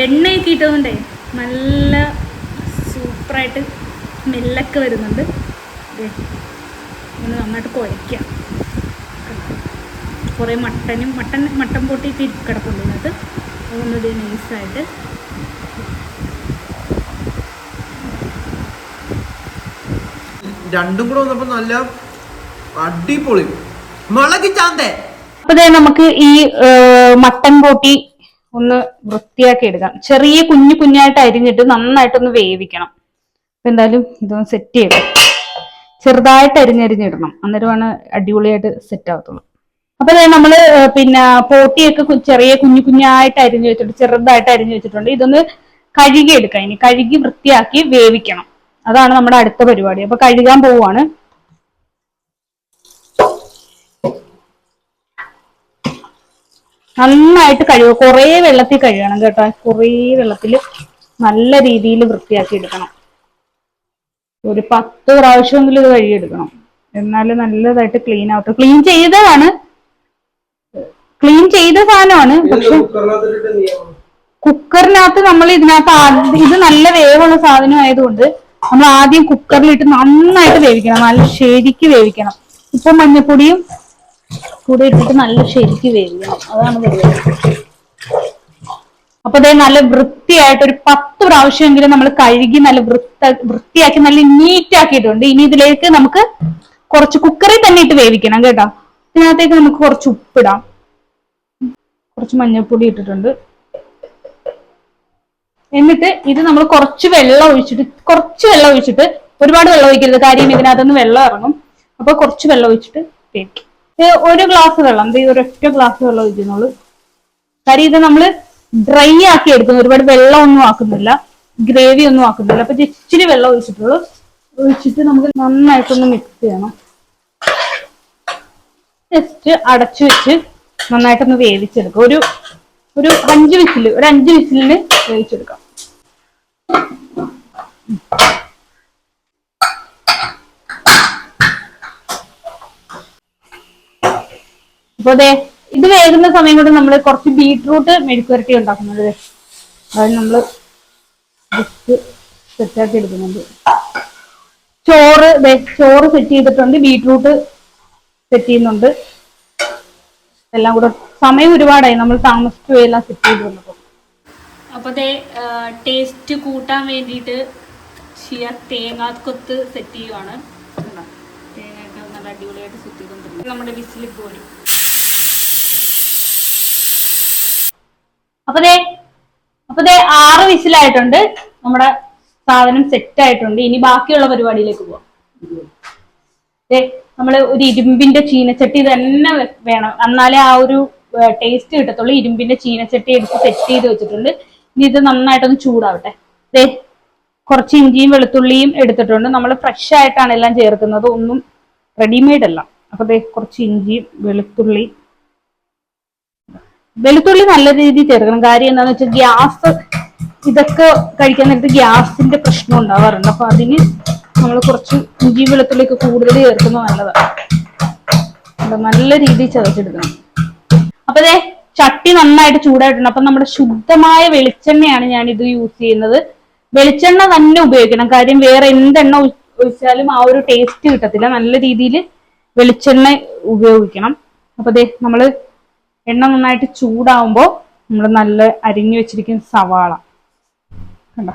വെണ്ണയൊക്കെ ഇട്ടതുകൊണ്ടേ നല്ല സൂപ്പറായിട്ട് സ്മെല്ലൊക്കെ വരുന്നുണ്ട്. ദേ, ഇങ്ങനെ നന്നായിട്ട് കുഴയ്ക്കാം. കുറേ മട്ടനും മട്ടൻ മട്ടൻ പൊട്ടിയിട്ട് കിടപ്പുണ്ട് ഇതിനകത്ത് ഒന്നത് നൈസായിട്ട്. രണ്ടും കൂടെ വന്നപ്പോ നല്ല അടിപൊളി. മുളക് ചാന്തേ. അപ്പൊ ദേ നമുക്ക് ഈ മട്ടൻ പൊട്ടി ഒന്ന് വൃത്തിയാക്കി എടുക്കാം. ചെറിയ കുഞ്ഞു കുഞ്ഞായിട്ട് അരിഞ്ഞിട്ട് നന്നായിട്ടൊന്ന് വേവിക്കണം. അപ്പൊ എന്തായാലും ഇതൊന്ന് സെറ്റ് ചെയ്യണം ചെറുതായിട്ട് അരിഞ്ഞരിഞ്ഞിടണം. അന്നേരമാണ് അടിപൊളിയായിട്ട് സെറ്റ് ആവത്തുള്ളൂ. അപ്പൊ നമ്മൾ പിന്നെ പോട്ടിയൊക്കെ ചെറിയ കുഞ്ഞു കുഞ്ഞായിട്ട് അരിഞ്ഞു വെച്ചിട്ട് ചെറുതായിട്ട് അരിഞ്ഞു വെച്ചിട്ടുണ്ട്. ഇതൊന്ന് കഴുകി എടുക്കാം ഇനി കഴുകി വൃത്തിയാക്കി വേവിക്കണം. അതാണ് നമ്മുടെ അടുത്ത പരിപാടി. അപ്പൊ കഴുകാൻ പോവാണ് നന്നായിട്ട് കഴുകുക. കുറേ വെള്ളത്തിൽ കഴുകണം കേട്ടോ. കുറേ വെള്ളത്തിൽ നല്ല രീതിയിൽ വൃത്തിയാക്കി എടുക്കണം. ഒരു പത്ത് പ്രാവശ്യമെങ്കിലും ഇത് കഴുകിയെടുക്കണം എന്നാലും നല്ലതായിട്ട് ക്ലീൻ ആവട്ടെ. ക്ലീൻ ചെയ്തതാണ്. ക്ലീൻ ചെയ്ത സാധനമാണ്. പക്ഷെ കുക്കറിനകത്ത് നമ്മൾ ഇതിനകത്ത് ഇത് നല്ല വേവുള്ള സാധനം ആയതുകൊണ്ട് നമ്മൾ ആദ്യം കുക്കറിലിട്ട് നന്നായിട്ട് വേവിക്കണം. നല്ല ശരിക്ക് വേവിക്കണം. ഇപ്പൊ മഞ്ഞപ്പൊടിയും കൂടെ ഇട്ടിട്ട് നല്ല ശരിക്ക് വേവിക്കണം. അതാണ് അപ്പൊ അതേ നല്ല വൃത്തിയായിട്ട് ഒരു പത്ത് പ്രാവശ്യമെങ്കിലും നമ്മൾ കഴുകി നല്ല വൃത്ത വൃത്തിയാക്കി നല്ല നീറ്റ് ആക്കിയിട്ടുണ്ട്. ഇനി ഇതിലേക്ക് നമുക്ക് കുറച്ച് കുക്കറിൽ തന്നെ ഇട്ട് വേവിക്കണം കേട്ടോ. ഇതിനകത്തേക്ക് നമുക്ക് കുറച്ച് ഉപ്പിടാം. കുറച്ച് മഞ്ഞൾപ്പൊടി ഇട്ടിട്ടുണ്ട്. എന്നിട്ട് ഇത് നമ്മൾ കുറച്ച് വെള്ളം ഒഴിച്ചിട്ട് കുറച്ച് വെള്ളം ഒഴിച്ചിട്ട് ഒരുപാട് വെള്ളം ഒഴിക്കരുത്. കാര്യം ഇതിനകത്തുനിന്ന് വെള്ളം ഇറങ്ങും. അപ്പൊ കുറച്ച് വെള്ളം ഒഴിച്ചിട്ട് വേവിക്കും. ഒരു ഗ്ലാസ് വെള്ളം. ഇത് ഒരൊറ്റ ഗ്ലാസ് വെള്ളം ഒഴിക്കുന്നുള്ളൂ. കാര്യം ഇത് നമ്മൾ ഡ്രൈ ആക്കി എടുക്കുന്നു. ഒരുപാട് വെള്ളം ഒന്നും ആക്കുന്നില്ല. ഗ്രേവി ഒന്നും ആക്കുന്നില്ല. അപ്പൊ ഇച്ചിരി വെള്ളം ഒഴിച്ചിട്ടുള്ളൂ. ഒഴിച്ചിട്ട് നമുക്ക് നന്നായിട്ടൊന്ന് മിക്സ് ചെയ്യണം. ജസ്റ്റ് അടച്ചു വെച്ച് നന്നായിട്ടൊന്ന് വേവിച്ചെടുക്കാം. ഒരു ഒരു അഞ്ച് വിസിൽ ഒരു അഞ്ച് വിസിലിന് വേവിച്ചെടുക്കാം. അപ്പൊ അതെ ഇത് വേകുന്ന സമയം കൊണ്ട് നമ്മൾ കുറച്ച് ബീട്രൂട്ട് മെഴുക്കുരട്ടി ഉണ്ടാക്കുന്നത്. അത് നമ്മൾ ജസ്റ്റ് സെറ്റാക്കി എടുക്കുന്നുണ്ട്. ചോറ് ചോറ് സെറ്റ് ചെയ്തിട്ടുണ്ട് ബീട്രൂട്ട് സെറ്റ് ചെയ്യുന്നുണ്ട്. എല്ലാം കൂടെ സമയം ഒരുപാടായി നമ്മൾ താമസിച്ചു എല്ലാം സെറ്റ് ചെയ്ത് വന്നപ്പോൾ അപ്പോൾ അതേ ടേസ്റ്റ് കൂട്ടാൻ വേണ്ടിയിട്ട് ചിയ തേങ്ങാക്കൊത്ത് സെറ്റ് ചെയ്യുവാണ്? തേങ്ങയൊക്കെ നല്ല അടിപൊളിയായിട്ട് സെറ്റ് ചെയ്തുകൊണ്ടിരിക്കും നമ്മുടെ വിസിൽ അപ്പൊ ദേ അപ്പൊ ദേ ആറ് വിസിലായിട്ടുണ്ട്. നമ്മുടെ സാധനം സെറ്റ് ആയിട്ടുണ്ട് ഇനി ബാക്കിയുള്ള പരിപാടിയിലേക്ക് പോവാം. ദേ നമ്മൾ ഒരു ഇരുമ്പിന്റെ ചീനച്ചട്ടി തന്നെ വേണം. എന്നാലേ ആ ഒരു ടേസ്റ്റ് കിട്ടത്തുള്ളൂ. ഇരുമ്പിന്റെ ചീനച്ചട്ടി എടുത്ത് സെറ്റ് ചെയ്ത് വെച്ചിട്ടുണ്ട്. ഇനി ഇത് നന്നായിട്ടൊന്ന് ചൂടാവട്ടെ. ദേ കുറച്ച് ഇഞ്ചിയും വെളുത്തുള്ളിയും എടുത്തിട്ടുണ്ട്. നമ്മൾ ഫ്രഷ് ആയിട്ടാണ് എല്ലാം ചേർക്കുന്നത്. ഒന്നും റെഡിമെയ്ഡ് അല്ല. അപ്പൊ ദേ കുറച്ച് ഇഞ്ചിയും വെളുത്തുള്ളി വെളുത്തുള്ളി നല്ല രീതിയിൽ ചേർക്കണം. കാര്യം എന്താണെന്ന് വെച്ചാൽ ഗ്യാസ് ഇതൊക്കെ കഴിക്കാൻ നേരത്ത് ഗ്യാസിന്റെ പ്രശ്നം ഉണ്ടാവാറുണ്ട്. അപ്പൊ അതിന് നമ്മൾ കുറച്ച് ഇഞ്ചി വെളുത്തുള്ളിയൊക്കെ കൂടുതൽ ചേർക്കുന്നത് നല്ലതാണ് നല്ല രീതിയിൽ ചതച്ചെടുക്കണം. അപ്പൊ അതെ ചട്ടി നന്നായിട്ട് ചൂടായിട്ടുണ്ട്. അപ്പൊ നമ്മുടെ ശുദ്ധമായ വെളിച്ചെണ്ണയാണ് ഞാൻ ഇത് യൂസ് ചെയ്യുന്നത്. വെളിച്ചെണ്ണ തന്നെ ഉപയോഗിക്കണം. കാര്യം വേറെ എന്തെണ്ണ ഒഴി- ഒഴിച്ചാലും ആ ഒരു ടേസ്റ്റ് കിട്ടത്തില്ല. നല്ല രീതിയിൽ വെളിച്ചെണ്ണ ഉപയോഗിക്കണം. അപ്പൊ അതെ നമ്മൾ എണ്ണ നന്നായിട്ട് ചൂടാവുമ്പോൾ നമ്മൾ നല്ല അരിഞ്ഞു വെച്ചിരിക്കുന്ന സവാള. കണ്ടോ?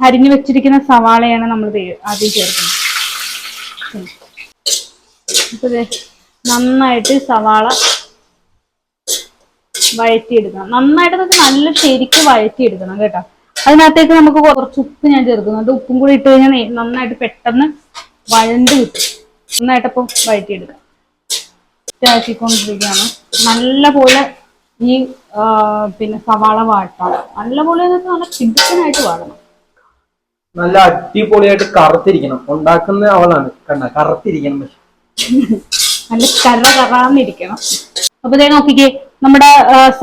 അരിഞ്ഞു വെച്ചിരിക്കുന്ന സവാളയാണ് നമ്മൾ ആദ്യം ചേർക്കുന്നത്. നന്നായിട്ട് സവാള വഴറ്റിയെടുക്കണം. നന്നായിട്ട് നമുക്ക് നല്ല ശരിക്ക് വഴറ്റിയെടുക്കണം കേട്ടോ. അതിനകത്തേക്ക് നമുക്ക് കുറച്ച് ഉപ്പ് ഞാൻ ചേർക്കുന്നുണ്ട് ഉപ്പും കൂടി ഇട്ട് കഴിഞ്ഞാൽ നന്നായിട്ട് പെട്ടെന്ന് വഴണ്ട് കിട്ടും. നന്നായിട്ടപ്പം വഴറ്റിയെടുക്കാം. ആക്കിക്കൊണ്ടിരിക്കുകയാണ് നല്ല പോലെ ഈ പിന്നെ സവാള വാട്ടണം. നല്ല പോലെ എന്ന് വെച്ചാൽ നല്ല കിടുക്കനായിട്ട് വാടണം. നല്ല അടിപൊളിയായിട്ട് കറുത്തിരിക്കണം. ഉണ്ടാക്കുന്ന അവളാണ്. കണ്ട കറുത്തിരിക്കണം പക്ഷെ. നല്ല കറ കറാന്നിരിക്കണം. അപ്പൊ ഇതേ നോക്കിക്കേ നമ്മുടെ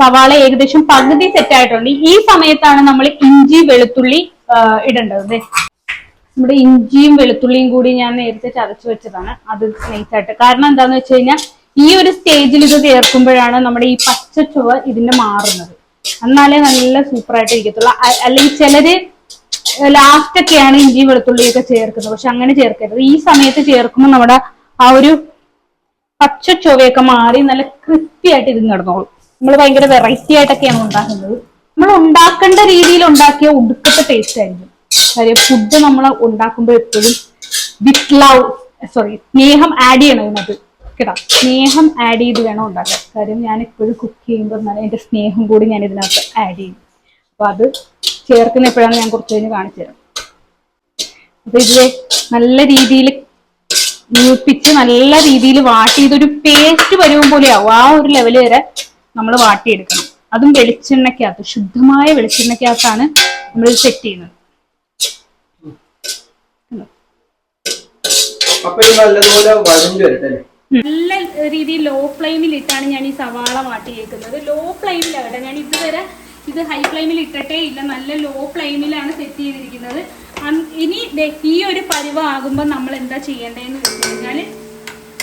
സവാള ഏകദേശം പകുതി സെറ്റ് ആയിട്ടുണ്ട്. ഈ സമയത്താണ് നമ്മൾ ഇഞ്ചി വെളുത്തുള്ളി ഇടേണ്ടത്. നമ്മുടെ ഇഞ്ചിയും വെളുത്തുള്ളിയും കൂടി ഞാൻ നേരത്തെ ചതച്ചു വെച്ചതാണ്. അത് നൈസായിട്ട് കാരണം എന്താന്ന് വെച്ച് കഴിഞ്ഞാൽ ഈ ഒരു സ്റ്റേജിൽ ഇത് ചേർക്കുമ്പോഴാണ് നമ്മുടെ ഈ പച്ച ചുവ ഇതിന്റെ മാറുന്നത്. എന്നാലേ നല്ല സൂപ്പർ ആയിട്ട് ഇരിക്കത്തുള്ളൂ അല്ലെങ്കിൽ ചിലര് ലാസ്റ്റ് ഒക്കെയാണ് ഇഞ്ചി വെളുത്തുള്ളിയൊക്കെ ചേർക്കുന്നത്. പക്ഷെ അങ്ങനെ ചേർക്കരുത്. ഈ സമയത്ത് ചേർക്കുമ്പോൾ നമ്മുടെ ആ ഒരു പച്ച ചുവയൊക്കെ മാറി നല്ല ക്രിസ്പി ആയിട്ട് ഇത് കിടന്നോളും നമ്മൾ ഭയങ്കര വെറൈറ്റി ആയിട്ടൊക്കെയാണ് ഉണ്ടാക്കുന്നത്. നമ്മൾ ഉണ്ടാക്കേണ്ട രീതിയിൽ ഉണ്ടാക്കിയ ഒടുക്കത്തെ ടേസ്റ്റ് ആയിരിക്കും. കാര്യം ഫുഡ് നമ്മൾ ഉണ്ടാക്കുമ്പോൾ എപ്പോഴും വിത്ത് ലവ് സോറി സ്നേഹം ആഡ് ചെയ്യണം ഇതിനകത്ത് കേട്ടോ സ്നേഹം ആഡ് ചെയ്ത് വേണം ഉണ്ടാക്കാൻ. കാര്യം ഞാൻ എപ്പോഴും കുക്ക് ചെയ്യുമ്പോൾ നല്ല എന്റെ സ്നേഹം കൂടി ഞാൻ ഇതിനകത്ത് ആഡ് ചെയ്യും. അപ്പോൾ അത് ചേർക്കുന്ന എപ്പോഴാണ് ഞാൻ കുറച്ച് കഴിഞ്ഞ് കാണിച്ചു തരാം. അപ്പൊ ഇതിലെ നല്ല രീതിയിൽ മൂപ്പിച്ച് നല്ല രീതിയിൽ വാട്ടി ഇതൊരു പേസ്റ്റ് വരുമ്പോൾ പോലെയാവും ആ ഒരു ലെവൽ വരെ നമ്മൾ വാട്ടിയെടുക്കണം അതും വെളിച്ചെണ്ണയ്ക്കകത്ത് ശുദ്ധമായ വെളിച്ചെണ്ണയ്ക്കകത്താണ് നമ്മൾ സെറ്റ് ചെയ്യുന്നത്. അപ്പൊ നല്ലതുപോലെ വഴഞ്ഞു വരട്ടെ നല്ല രീതിയിൽ ലോ ഫ്ലെയിമിൽ ഇട്ടാണ് ഞാൻ ഈ സവാള വാട്ടിയേക്കുന്നത്. ലോ ഫ്ലെയിമിലാണ് ഞാൻ ഇതുവരെ ഇത് ഹൈ ഫ്ലെയിമിൽ ഇട്ടിട്ടേ ഇല്ല. നല്ല ലോ ഫ്ലെയിമിലാണ് സെറ്റ് ചെയ്തിരിക്കുന്നത്. ഇനി ഈ ഒരു പരുവാകുമ്പോൾ നമ്മൾ എന്താ ചെയ്യേണ്ടതെന്ന് വെച്ച് കഴിഞ്ഞാൽ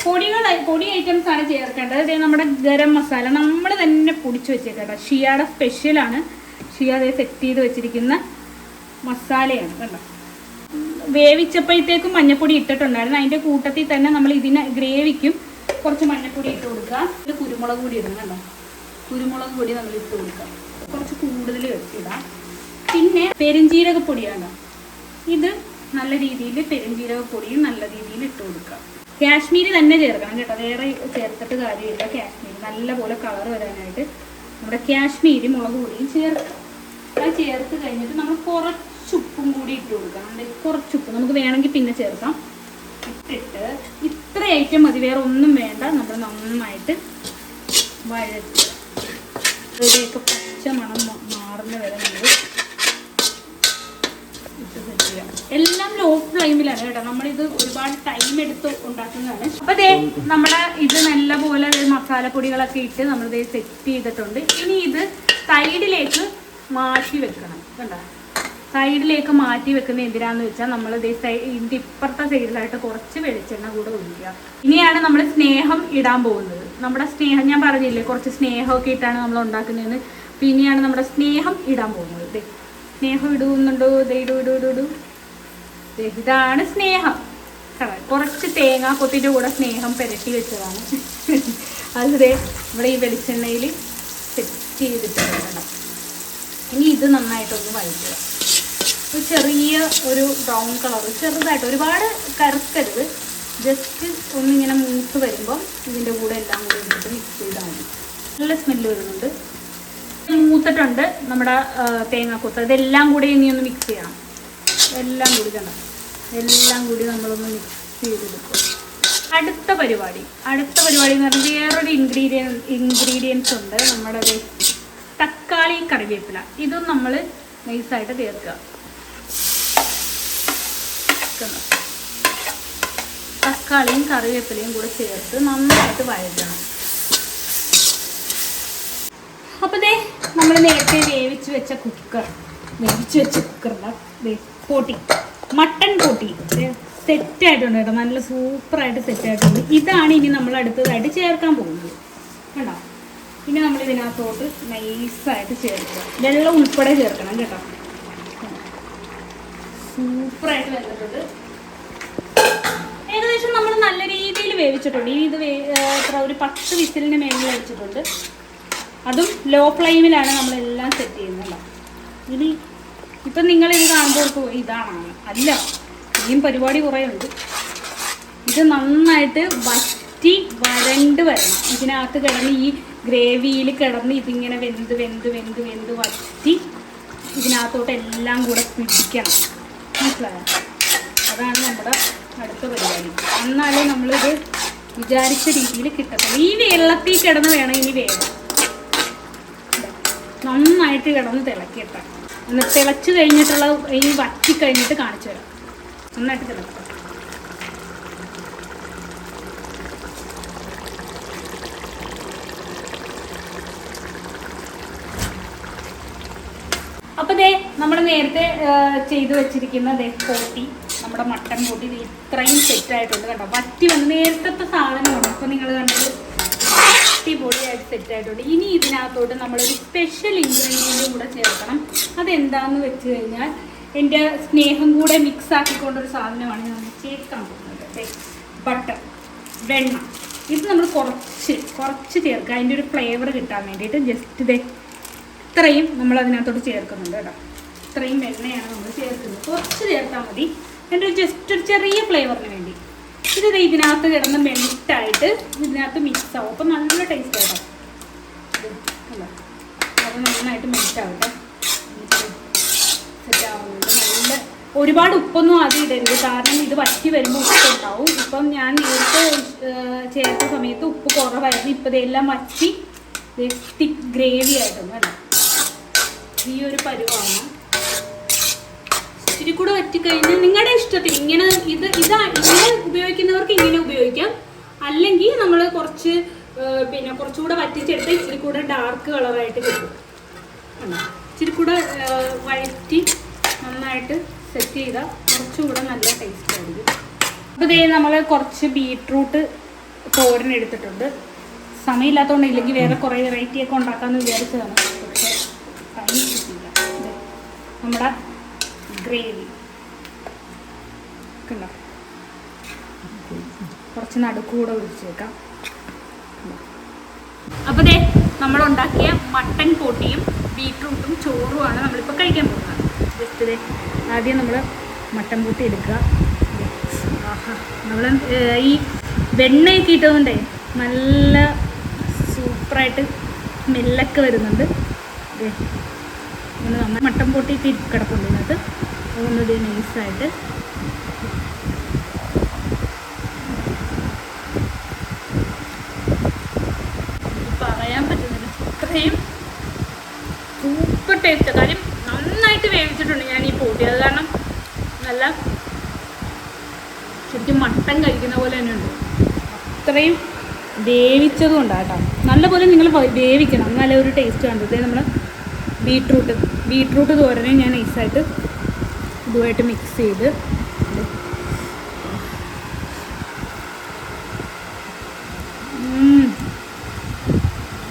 പൊടികൾ പൊടി ഐറ്റംസ് ആണ് ചേർക്കേണ്ടത്. ദേ നമ്മുടെ ഗരം മസാല നമ്മൾ തന്നെ പൊടിച്ച് വെച്ചേക്കട്ടോ ഷിയാടെ സ്പെഷ്യലാണ് ഷിയാതെ സെറ്റ് ചെയ്ത് വെച്ചിരിക്കുന്ന മസാലയാണ് കണ്ടോ വേവിച്ചപ്പോഴത്തേക്കും മഞ്ഞപ്പൊടി ഇട്ടിട്ടുണ്ടായിരുന്നു. അതിന്റെ കൂട്ടത്തിൽ തന്നെ നമ്മൾ ഇതിന് ഗ്രേവിക്കും. കുറച്ച് മഞ്ഞപ്പൊടി ഇട്ട് കൊടുക്കുക. ഇത് കുരുമുളക് പൊടി ഇടണം കേട്ടോ. കുരുമുളക് പൊടി നമ്മൾ ഇട്ട് കൊടുക്കുക. കുറച്ച് കൂടുതൽ ഇടാം. പിന്നെ പെരുംജീരകപ്പൊടിയാണ് ഇത് നല്ല രീതിയിൽ പെരുംജീരകപ്പൊടിയും നല്ല രീതിയിൽ ഇട്ട് കൊടുക്കുക. കാശ്മീരി തന്നെ ചേർക്കണം കേട്ടോ. വേറെ ചേർത്തിട്ട് കാര്യമില്ല. കാശ്മീരി നല്ലപോലെ കളർ വരാനായിട്ട്. നമ്മുടെ കാശ്മീരി മുളക് പൊടിയും ചേർക്കാം. അത് ചേർത്ത് കഴിഞ്ഞിട്ട് നമ്മൾ കുറച്ച് ഉപ്പും കൂടി ഇട്ട് കൊടുക്കാം ദേ കുറച്ച് ഉപ്പ്. നമുക്ക് വേണമെങ്കിൽ പിന്നെ ചേർക്കാം. ഇട്ടിട്ട് ഇത്ര ഐറ്റം മതി. വേറെ ഒന്നും വേണ്ട. നമ്മൾ നന്നായിട്ട് വഴറ്റുക. പച്ച മണം മാറുന്ന വരെ നമ്മൾ എല്ലാം ലോ ഫ്ലെയിമിലാണ് കേട്ടോ. നമ്മളിത് ഒരുപാട് ടൈം എടുത്ത് ഉണ്ടാക്കുന്നതാണ്. അപ്പൊ ദേ നമ്മുടെ ഇത് നല്ലപോലെ പോലെ മസാലപ്പൊടികളൊക്കെ ഇട്ട് നമ്മളിത് സെറ്റ് ചെയ്തിട്ടുണ്ട്. ഇനി ഇത് സൈഡിലേക്ക് മാറ്റി വെക്കണം. കണ്ടോ? സൈഡിലേക്ക് മാറ്റി വെക്കുന്ന എന്തിനാന്ന് വെച്ചാൽ നമ്മൾ ദേ സൈഡ് ഇതിന്റെ ഇപ്പുറത്തെ സൈഡിലായിട്ട് കുറച്ച് വെളിച്ചെണ്ണ കൂടെ ഒഴിക്കുക. ഇനിയാണ് നമ്മൾ സ്നേഹം ഇടാൻ പോകുന്നത്. നമ്മുടെ സ്നേഹം ഞാൻ പറഞ്ഞില്ലേ കുറച്ച് സ്നേഹമൊക്കെ ഇട്ടാണ് നമ്മൾ ഉണ്ടാക്കുന്നതെന്ന്. അപ്പൊ ഇനിയാണ് നമ്മുടെ സ്നേഹം ഇടാൻ പോകുന്നത്. ദേ സ്നേഹം ഇടുന്നുണ്ടോ? ദേ ഇടൂ ഇടൂ ഇടൂ ഇടൂ. ഇതാണ് സ്നേഹം? കുറച്ച് തേങ്ങാ കൊത്തിന്റെ കൂടെ സ്നേഹം പെരട്ടി വെച്ചതാണ്. അത് ഇവിടെ ഈ വെളിച്ചെണ്ണയിൽ സെറ്റ് ചെയ്തിട്ടുണ്ട്. ഇനി ഇത് നന്നായിട്ടൊന്ന് വഴറ്റുക. ഒരു ചെറിയ ഒരു ബ്രൗൺ കളർ ചെറുതായിട്ട് ഒരുപാട് കറുക്കരുത്. ജസ്റ്റ് ഒന്നിങ്ങനെ മൂത്ത് വരുമ്പം ഇതിന്റെ കൂടെ എല്ലാം കൂടി ഇട്ടിട്ട് മിക്സ് ചെയ്താൽ മതി. നല്ല സ്മെല്ല് വരുന്നുണ്ട്. മൂത്തിട്ടുണ്ട് നമ്മുടെ തേങ്ങാക്കൂത്ത്. ഇതെല്ലാം കൂടി ഇനി ഒന്ന് മിക്സ് ചെയ്യണം. എല്ലാം കൂടി കണ്ട? എല്ലാം കൂടി നമ്മളൊന്ന് മിക്സ് ചെയ്തെടുക്കും. അടുത്ത പരിപാടി. അടുത്ത പരിപാടി എന്ന് പറഞ്ഞാൽ വേറൊരു ഇൻഗ്രീഡിയൻ ഇൻഗ്രീഡിയൻസ് ഉണ്ട്. നമ്മുടെ തക്കാളി കറിവേപ്പില. ഇതും നമ്മൾ നൈസായിട്ട് ചേർക്കുക. കണ്ടോ? തക്കാളിയും കറിവേപ്പിലയും കൂടെ ചേർത്ത് നന്നായിട്ട് വഴറ്റണം. അപ്പോൾ ദേ നമ്മൾ നേരത്തെ വേവിച്ച് വെച്ച കുക്കർ. വേവിച്ച് വെച്ച കുക്കറിന്റെ പൊട്ടി മട്ടൺ പൊട്ടി സെറ്റ് ആയിട്ടുണ്ട് കേട്ടോ. നല്ല സൂപ്പറായിട്ട് സെറ്റ് ആയിട്ടുണ്ട് ഇതാണ് ഇനി നമ്മൾ അടുത്തതായിട്ട് ചേർക്കാൻ പോകുന്നത്. കണ്ടോ? ഇനി നമ്മൾ ഇതിനകത്തോട്ട് നൈസായിട്ട് ചേർക്കുക. വെള്ളം ഉൾപ്പെടെ ചേർക്കണം കേട്ടോ. സൂപ്പറായിട്ട് വന്നിട്ടുണ്ട് ഏകദേശം നമ്മൾ നല്ല രീതിയിൽ വേവിച്ചിട്ടുണ്ട്. ഇനി ഇത് എത്ര ഒരു പത്ത് വിസിലിന് മേളിൽ വെച്ചിട്ടുണ്ട്. അതും ലോ ഫ്ലെയിമിലാണ് നമ്മളെല്ലാം സെറ്റ് ചെയ്യുന്നത് ഇനി ഇപ്പം നിങ്ങൾ ഇത് കാണുമ്പോൾ ഇതാണ്. അല്ല ഇനിയും പരിപാടി കുറേ ഉണ്ട് ഇത് നന്നായിട്ട് വറ്റി വരണ്ട് വരണം. ഇതിനകത്ത് കിടന്ന് ഈ ഗ്രേവിയിൽ കിടന്ന് ഇതിങ്ങനെ വെന്ത് വെന്ത് വെന്ത് വെന്ത് വറ്റി ഇതിനകത്തോട്ട് എല്ലാം കൂടെ പിടിക്കണം. മനസ്സിലായോ അതാണ് നമ്മുടെ അടുത്ത പരിപാടി. എന്നാലേ നമ്മളിത് വിചാരിച്ച രീതിയിൽ കിട്ടത്തുള്ളൂ. ഈ വെള്ളത്തിൽ കിടന്ന് വേണം ഇനി വേണം നന്നായിട്ട് കിടന്ന് തിളക്കിയിട്ടാണ് എന്നിട്ട് തിളച്ച് കഴിഞ്ഞിട്ടുള്ള ഈ വറ്റി കഴിഞ്ഞിട്ട് കാണിച്ചു തരാം. നന്നായിട്ട് തിളക്കാം. ദേ നമ്മൾ നേരത്തെ ചെയ്തു വെച്ചിരിക്കുന്ന ദേ കോട്ടി നമ്മുടെ മട്ടൻ കോട്ടി ഇത് ഇത്രയും സെറ്റ് ആയിട്ടുണ്ട് കണ്ടോ? വറ്റി വന്ന് നേരത്തെ സാധനമാണ്. അപ്പോൾ നിങ്ങൾ കണ്ടത് അടിപൊളിയായിട്ട് സെറ്റ് ആയിട്ടുണ്ട്. ഇനി ഇതിനകത്തോട്ട് നമ്മളൊരു സ്പെഷ്യൽ ഇൻഗ്രീഡിയന്റും കൂടെ ചേർക്കണം. അതെന്താന്ന് വെച്ച് കഴിഞ്ഞാൽ എന്റെ സ്നേഹം കൂടെ മിക്സ് ആക്കിക്കൊണ്ടൊരു സാധനമാണ് ഞാൻ ചേർക്കാൻ പോകുന്നത്. ബട്ടർ വെണ്ണ. ഇത് നമ്മൾ കുറച്ച് കുറച്ച് ചേർക്കുക. അതിന്റെ ഒരു ഫ്ലേവർ കിട്ടാൻ വേണ്ടിയിട്ട് ജസ്റ്റ് ഇതേ ഇത്രയും നമ്മൾ അതിനകത്തോട്ട് ചേർക്കുന്നുണ്ട് കേട്ടോ. ഇത്രയും വെണ്ണയാണ് നമ്മൾ ചേർക്കുന്നത്. കുറച്ച് ചേർത്താൽ മതി. എന്റെ ഒരു ജസ്റ്റ് ഒരു ചെറിയ ഫ്ലേവറിന് വേണ്ടി. ഇത് ഇതിനകത്ത് കിടന്ന് മെൽറ്റായിട്ട് ഇതിനകത്ത് മിക്സ് ആവും. അപ്പം നല്ല ടേസ്റ്റ് ആട്ടോ? അത് നന്നായിട്ട് മെൽറ്റ് ആവട്ടെ. സെറ്റ് ആവുന്നുണ്ട്. നല്ല ഒരുപാട് ഉപ്പൊന്നും ആദ്യം ഇടരുത്. കാരണം ഇത് വറ്റി വരുമ്പോൾ ഉപ്പ് ഉണ്ടാവും ഇപ്പം ഞാൻ നേരത്തെ ചേർത്ത സമയത്ത് ഉപ്പ് കുറവായിരുന്നു. ഇപ്പം ഇതെല്ലാം വറ്റി തിക്ക് ഗ്രേവി ആയിട്ടൊന്നും അല്ല. ഈ ഒരു പരുവാണ് ഇച്ചിരി കൂടെ വറ്റിക്കഴിഞ്ഞാൽ നിങ്ങളുടെ ഇഷ്ടത്തിൽ ഇങ്ങനെ ഇത് ഇതാ ഇങ്ങനെ ഉപയോഗിക്കുന്നവർക്ക് ഇങ്ങനെ ഉപയോഗിക്കാം. അല്ലെങ്കിൽ നമ്മൾ കുറച്ച് പിന്നെ കുറച്ചുകൂടെ വറ്റിച്ചെടുത്ത് ഇച്ചിരി കൂടെ ഡാർക്ക് കളറായിട്ട് കിട്ടും? ഇച്ചിരി കൂടെ വഴറ്റി നന്നായിട്ട് സെറ്റ് ചെയ്താൽ കുറച്ചുകൂടെ നല്ല ടേസ്റ്റ് ആയിരിക്കും. അപ്പോൾ ഇതേ നമ്മൾ കുറച്ച് ബീട്രൂട്ട് തോരൻ എടുത്തിട്ടുണ്ട്. സമയമില്ലാത്തതുകൊണ്ട് ഇല്ലെങ്കിൽ വേറെ കുറേ വെറൈറ്റി ഒക്കെ ഉണ്ടാക്കാമെന്ന് വിചാരിച്ചതാണ്. പക്ഷേ ടൈം നമ്മുടെ ഗ്രേവി. കണ്ടോ? കുറച്ച് നടുക്കൂടെ ഒഴിച്ച് വെക്കാം അപ്പോൾ ദേ നമ്മൾ ഉണ്ടാക്കിയ മട്ടൻ പൊട്ടിയും ബീട്രൂട്ടും ചോറുമാണ് നമ്മളിപ്പോൾ കഴിക്കാൻ പോകുന്നത്. ജസ്റ്റ് ദേ ആദ്യം നമ്മൾ മട്ടൻ പൊട്ടി എടുക്കുക. ആഹാ. നമ്മൾ ഈ വെണ്ണയൊക്കെ ഇട്ടതുകൊണ്ടേ നല്ല സൂപ്പറായിട്ട് സ്മെല്ലൊക്കെ വരുന്നുണ്ട്. നമ്മൾ മട്ടൻ പൊട്ടിയിട്ട് കിടപ്പുണ്ട് ഇതിനകത്ത് ഇത് നൈസായിട്ട്. പറയാൻ പറ്റുന്നില്ല. ഇത്രയും സൂപ്പർ ടേസ്റ്റ്. കാര്യം നന്നായിട്ട് വേവിച്ചിട്ടുണ്ട് ഞാൻ ഈ പൊടി. അത് കാരണം നല്ല ശരിക്കും മട്ടൻ കഴിക്കുന്ന പോലെ തന്നെ ഉണ്ട്. അത്രയും വേവിച്ചതും ഉണ്ടാട്ടോ നല്ലപോലെ നിങ്ങൾ വേവിക്കണം. എന്നാലേ ഒരു ടേസ്റ്റ് കണ്ടത് നമ്മൾ ബീട്രൂട്ട്. ബീട്രൂട്ട് തോരനെ ഞാൻ നൈസായിട്ട് ഇതുമായിട്ട് മിക്സ് ചെയ്ത്.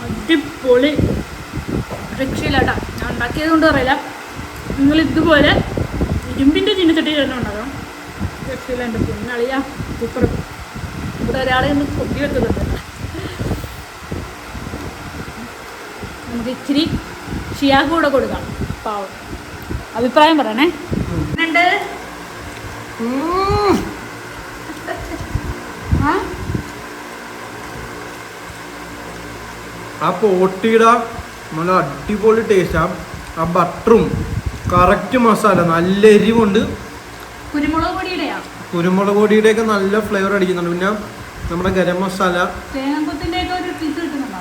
അടിപൊളി. രക്ഷയില്ലാട്ടാ. ഞാൻ ഉണ്ടാക്കിയത് കൊണ്ട് പറയില്ല. നിങ്ങൾ ഇതുപോലെ ഇരുമ്പിന്റെ ചിന്നച്ചട്ടി തന്നെ ഉണ്ടാക്കണം. രക്ഷയില്ല എന്റെ പൊന്നളിയാ സൂപ്പർ ഇവിടെ ഒരാളെ ഒന്ന് കൊട്ടി വെക്കുന്നുണ്ട് നമുക്ക് ഇച്ചിരി ഷിയാക്ക് കൂടെ കൊടുക്കാം പാവം. അഭിപ്രായം പറയണേ. ആ? പോട്ടിയുടെ നല്ല അടിപൊളി ടേസ്റ്റാ ആ. ബട്ടറും കറക്റ്റ് മസാല നല്ല എരിവുണ്ട്. കുരുമുളക് പൊടിയുടെ കുരുമുളക് പൊടിയുടെയൊക്കെ നല്ല ഫ്ലേവർ അടിക്കുന്നുണ്ട്. പിന്നെ നമ്മുടെ ഗരം മസാല തേങ്ങാക്കൊത്തിന്റെ ഒക്കെ ഒരു പീസ് കിട്ടുന്നുണ്ടോ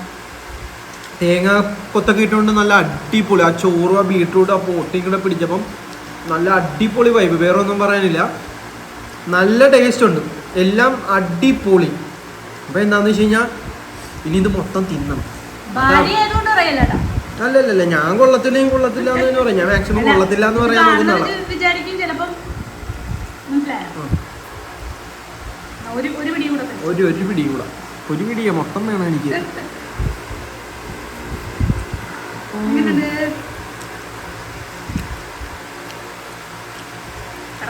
തേങ്ങ കൊത്തൊക്കെ ഇട്ടുകൊണ്ട് നല്ല അടിപൊളി. ആ ചോറും ആ ബീട്രൂട്ട് ആ പോട്ടിയും കൂടെ പിടിച്ചപ്പം നല്ല അടിപൊളി വൈബ് വേറെ ഒന്നും പറയാനില്ല. നല്ല ടേസ്റ്റ് ഉണ്ട്. എല്ലാം അടിപൊളി. അപ്പം എന്താണെന്ന് വെച്ച് കഴിഞ്ഞാൽ ഇനി ഇത് മൊത്തം തിന്നണം. അല്ലല്ല ഞാൻ കൊള്ളത്തില്ലേ കൊള്ളത്തില്ല എന്ന് തന്നെ പറയാം. ഞാൻ മാക്സിമം കൊള്ളത്തില്ല എന്ന് പറയാൻ ഒരു ഒരു പിടി കൂടെ. ഒരു പിടി മൊത്തം വേണം എനിക്ക്?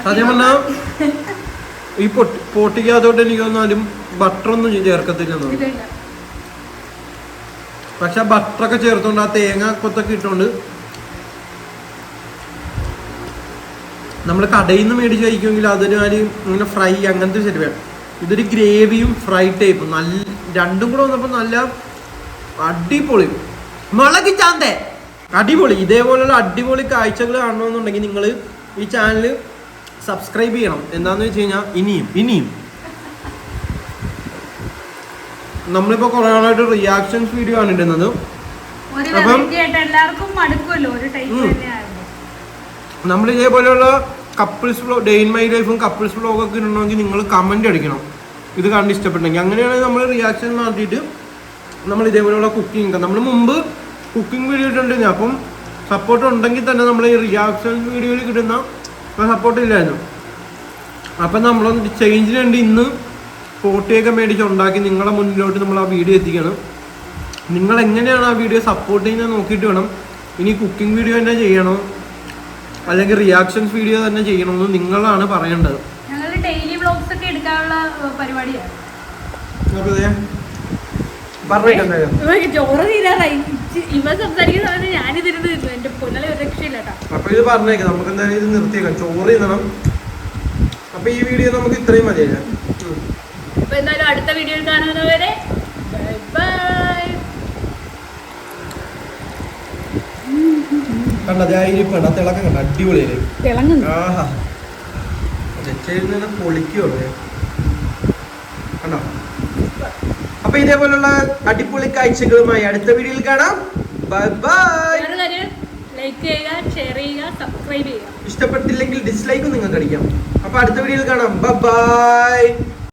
സത്യം പറഞ്ഞാൽ ഈ പൊട്ടി പൊട്ടിക്കകത്തോട്ട് എനിക്ക് തോന്നാലും ബട്ടറൊന്നും ചേർക്കത്തില്ലെന്ന് ഇല്ല. പക്ഷെ ബട്ടറൊക്കെ ചേർത്തോണ്ട് ആ തേങ്ങ കൊത്തൊക്കെ ഇട്ടോണ്ട് നമ്മൾ കടയിൽ നിന്ന് മേടിച്ച് കഴിക്കുമെങ്കിൽ അതൊരു മാതിരി ഇങ്ങനെ ഫ്രൈ അങ്ങനത്തെ ശരി വേണം. ഇതൊരു ഗ്രേവിയും ഫ്രൈ ടൈപ്പും നല്ല രണ്ടും കൂടെ വന്നപ്പോൾ നല്ല അടിപൊളി. മുളക് ചാന്തേ. അടിപൊളി. ഇതേപോലുള്ള അടിപൊളി കാഴ്ചകൾ കാണണമെന്നുണ്ടെങ്കിൽ നിങ്ങൾ ഈ ചാനൽ സബ്സ്ക്രൈബ് ചെയ്യണം. എന്താണെന്ന് വെച്ച് കഴിഞ്ഞാൽ ഇനിയും ഇനിയും. നമ്മളിപ്പോൾ കുറേ നാളായിട്ട് റിയാക്ഷൻസ് വീഡിയോ ആണ് ഇടുന്നത് അപ്പം-. നമ്മൾ ഇതേപോലെയുള്ള couples vlog day in my ലൈഫും കപ്പിൾസ് വ്ലോഗൊക്കെ ഇടണമെങ്കിൽ നിങ്ങൾ കമന്റ് അടിക്കണം. ഇത് കണ്ട് ഇഷ്ടപ്പെട്ടെങ്കിൽ. അങ്ങനെയാണെങ്കിൽ നമ്മൾ റിയാക്ഷൻ നടത്തിയിട്ട് നമ്മൾ ഇതേപോലെയുള്ള കുക്കിംഗ് നമ്മൾ മുമ്പ് കുക്കിംഗ് വീഡിയോ ഇട്ടുണ്ട് അപ്പം സപ്പോർട്ട് ഉണ്ടെങ്കിൽ തന്നെ നമ്മൾ ഈ റിയാക്ഷൻ വീഡിയോയിൽ കിട്ടുന്ന സപ്പോർട്ട് ഇല്ലായിരുന്നു. അപ്പം നമ്മളൊന്ന് ചേഞ്ചിന് വേണ്ടി ഇന്ന് ഫോട്ടോയൊക്കെ മേടിച്ച് ഉണ്ടാക്കി നിങ്ങളുടെ മുന്നിലോട്ട് നമ്മൾ ആ വീഡിയോ എത്തിക്കണം. നിങ്ങൾ എങ്ങനെയാണ് ആ വീഡിയോ സപ്പോർട്ട് ചെയ്യുന്നത് നോക്കിയിട്ട് വേണം. ഇനി കുക്കിംഗ് വീഡിയോ തന്നെ ചെയ്യണോ? അല്ലെങ്കിൽ റിയാക്ഷൻസ് വീഡിയോ തന്നെ ചെയ്യണമെന്ന് നിങ്ങളാണ് പറയേണ്ടത്. ഞങ്ങൾ ഡെയിലി വ്ളോഗ്സ് ഒക്കെ എടുക്കാനുള്ള പരിപാടിയാണ് അപ്പോൾ ഇതേ പറഞ്ഞേക്കാം എന്തായാലും ഇവർക്ക് ചോറ് തീരാറായി. ഇച്ചി- ഇവ സംസാരിക്കുന്ന സമയത്ത് ഞാനിതിരുന്ന് തിന്നു എന്റെ പൊന്നലെ ഒരു രക്ഷയില്ല കേട്ടോ. അപ്പൊ ഇത് പറഞ്ഞേക്കാം. നമുക്ക് എന്തായാലും ഇത് നിർത്തിയേക്കാം. ചോറ് തിന്നണം. അപ്പൊ ഈ വീഡിയോ നമുക്ക് ഇത്രയും മതിയല്ലേ. അപ്പൊ എന്തായാലും അടുത്ത വീഡിയോയിൽ കാണുന്നവരെ ബൈ കണ്ട? അതായിരിക്കും ആ തിളക്കം കണ്ട? അടിപൊളിയല്ലേ? ആഹാ. ചെച്ചയിൽ നിന്ന് കണ്ടോ? അപ്പൊ ഇതേപോലുള്ള അടിപൊളി കാഴ്ചകളുമായി അടുത്ത വീഡിയോയിൽ കാണാം. ബൈ ബൈ ലൈക്ക് ചെയ്യുക ഷെയർ ചെയ്യുക സബ്സ്ക്രൈബ് ചെയ്യുക. ഇഷ്ടപ്പെട്ടില്ലെങ്കിൽ ഡിസ്ലൈക്കും നിങ്ങൾക്ക് അടിക്കാം. അപ്പൊ അടുത്ത വീഡിയോയിൽ കാണാം. ബൈ